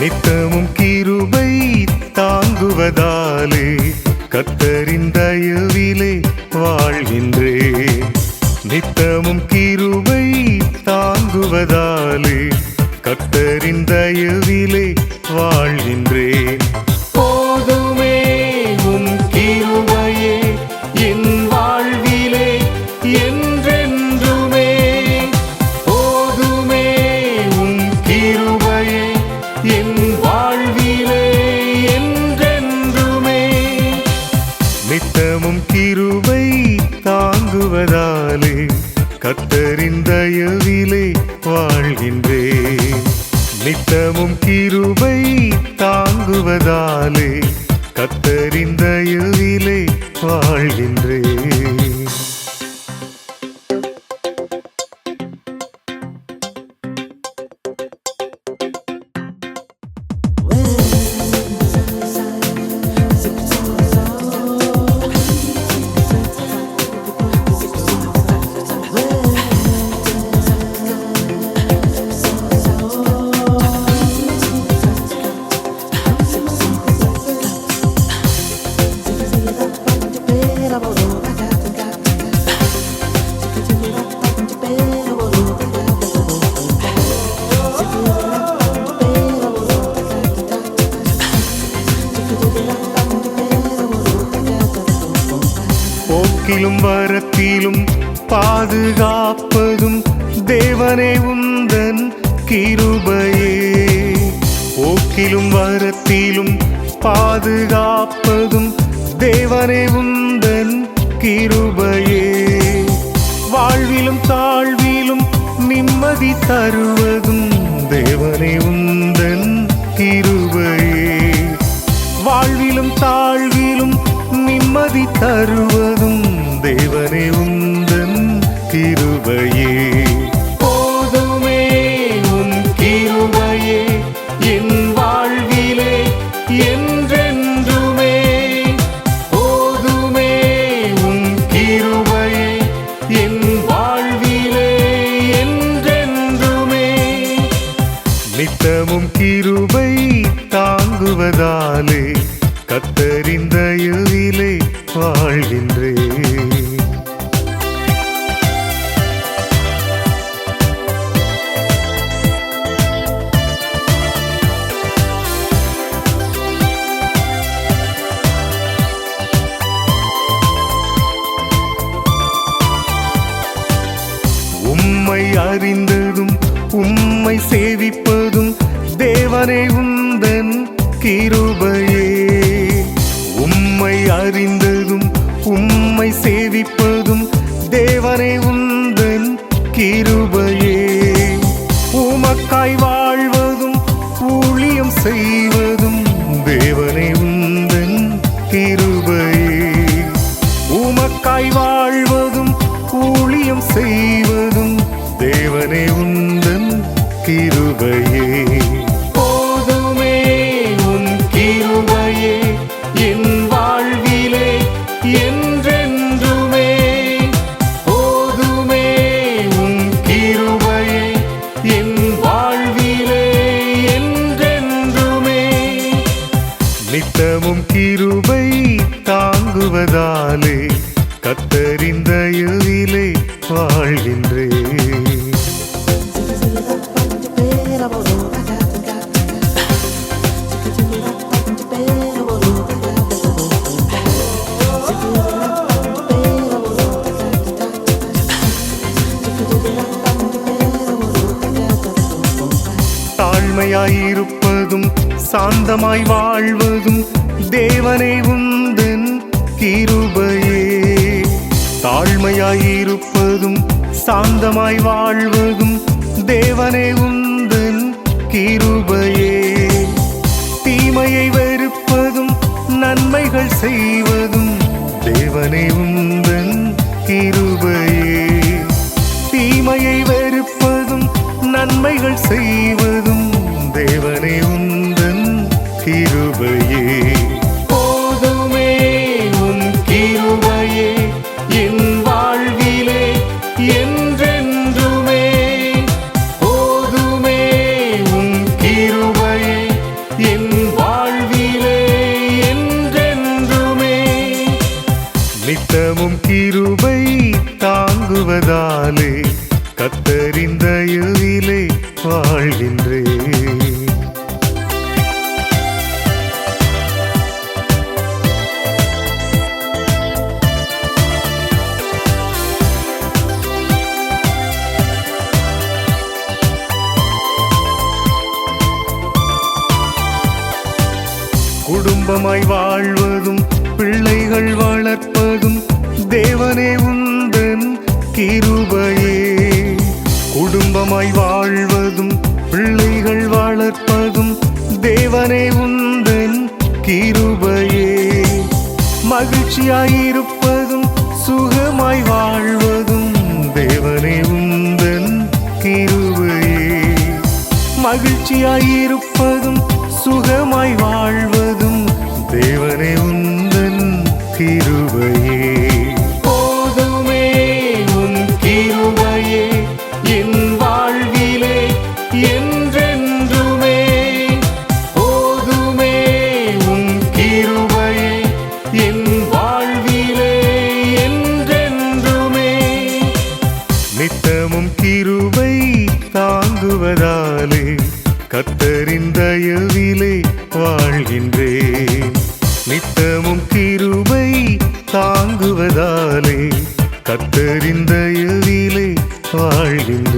நித்தமும் கிருபை தாங்குவதாலே கத்தரின் தயவிலே வாழ்கின்றே. நித்தமும் கிருபை தாங்குவதாலே கத்தரின் தயவிலே வாழ்கின்றேன். நித்தமும் கிருபை தாங்குவதாலே கத்தரின் தயவிலே வாழ்கின்றேன். நித்தமும் கிருபை தாங்குவதாலே கத்தரின் தயவிலே வாழ்கின்றேன். போக்கிலும் வரத்திலும் பாதுகாப்பதும் தேவனே உந்தன் கிருபையே. போக்கிலும் வரத்திலும் பாதுகாப்பதும் தேவனே உந்தன் கிருபையே. வாழ்விலும் தாழ்விலும் நிம்மதி தருவதும் தேவனே உந்தன் கிருபையே. வாழ்விலும் தாழ்விலும் நிம்மதி தருவதும் தேவனே உந்தன் கிருபையே. போதுமே உன் கிருபையே என் வாழ்விலே என்றென்றுமே. போதுமே உன் கிருபையே என் வாழ்விலே என்றென்றுமே. நித்தமும் கிருபை தாங்குவதாலே கத்தரின் தயவிலே வாழ்கின்றேன். கிருபையே உம்மை அறிந்ததும் உம்மை சேவிப்பதும் தேவனை உந்தன் கிருபையே உமக்காய் வாழ்வதும் ஊழியம் செய்வதும் தேவனை உந்தன் கிருபையே உமக்காய் வாழ்வதும் ஊழியம் செய்வதும் தேவனை உந்தன் கிருபையே வாழ்கின்றேன் தாழ்மையாயிருப்பதும் சாந்தமாய் வாழ்வதும் தேவனை உந்தன் கிருபையே. தாழ்மையாயிருப்ப சாந்தமாய் வாழ்வதும் தேவனே உந்தன் கிருபையே. தீமையை வெறுப்பதும் நன்மைகள் செய்வதும் தேவனே உந்தன் கிருபையே. தீமையை வெறுப்பதும் நன்மைகள் செய்வதும் தேவனே உந்தன் கிருபையே. சுகமாய் வாழ்வதும் பிள்ளைகள் வளர்ப்பதும் தேவனே உந்தன் கிருபையே. குடும்பமாய் வாழ்வதும் பிள்ளைகள் வளர்ப்பதும் தேவனே உந்தன் கிருபையே. மகிழ்ச்சியாயிருப்பதும் சுகமாய் வாழ்வதும் தேவனே உந்தன் கிருபையே. மகிழ்ச்சியாயிருப்பதும் சுகமாய் வாழ்வதும் கிருபை தாங்குவதாலே கத்தரின் தயவிலே வாழ்கின்றேன். நித்தமும் கிருபை தாங்குவதாலே கத்தரின் தயவிலே வாழ்கின்றேன்.